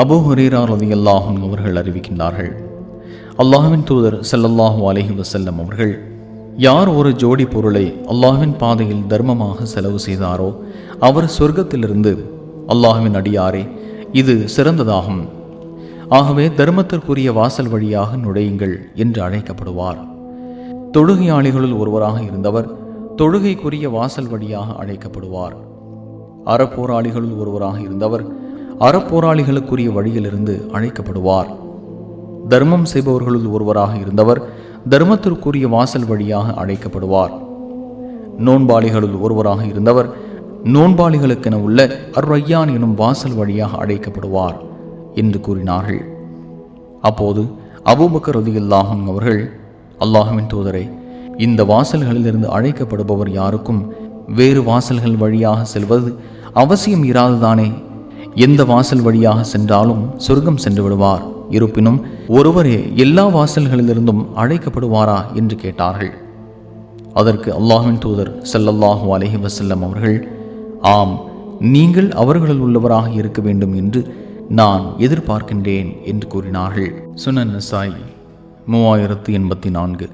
அபு ஹுரேரா ரலியல்லாஹு அவர்கள் அறிவிக்கின்றார்கள். அல்லாஹுவின் தூதர் செல்லல்லாஹு அலஹி வசல்லம் அவர்கள் யார் ஒரு ஜோடி பொருளை அல்லாஹ்வின் பாதையில் தர்மமாக செலவு செய்தாரோ அவர் சொர்க்கத்திலிருந்து அல்லாஹுவின் அடியாரே இது சிறந்ததாகும். ஆகவே தர்மத்திற்குரிய வாசல் வழியாக நுழையுங்கள் என்று அழைக்கப்படுவார். தொழுகையாளிகளுள் ஒருவராக இருந்தவர் தொழுகைக்குரிய வாசல் வழியாக அழைக்கப்படுவார். அறப்போராளிகளுள் ஒருவராக இருந்தவர் அறப்போராளிகளுக்குரிய வழியிலிருந்து அழைக்கப்படுவார். தர்மம் செய்பவர்களுள் ஒருவராக இருந்தவர் தர்மத்திற்குரிய வாசல் வழியாக அழைக்கப்படுவார். நோன்பாளிகளுள் ஒருவராக இருந்தவர் நோன்பாளிகளுக்கென உள்ள அர்ரையான் எனும் வாசல் வழியாக அழைக்கப்படுவார் என்று கூறினார்கள். அப்போது அபூபக்கர் ரதியுல்லாஹும் அவர்கள் அல்லாஹுவின் தூதரை இந்த வாசல்களிலிருந்து அழைக்கப்படுபவர் யாருக்கும் வேறு வாசல்கள் வழியாக செல்வது அவசியம் இராதுதானே எந்த வாசல் வழியாக சென்றாலும் சொர்க்கம் சென்று விடுவார். இருப்பினும் ஒருவரே எல்லா வாசல்களிலிருந்தும் அழைக்கப்படுவாரா என்று கேட்டார்கள். அதற்கு அல்லாஹின் தூதர் சல்லல்லாஹு அலஹி வசல்லம் அவர்கள் ஆம் நீங்கள் அவர்களில் உள்ளவராக இருக்க வேண்டும் என்று நான் எதிர்பார்க்கின்றேன் என்று கூறினார்கள். சுனன் நசாய் மூவாயிரத்து எண்பத்தி நான்கு.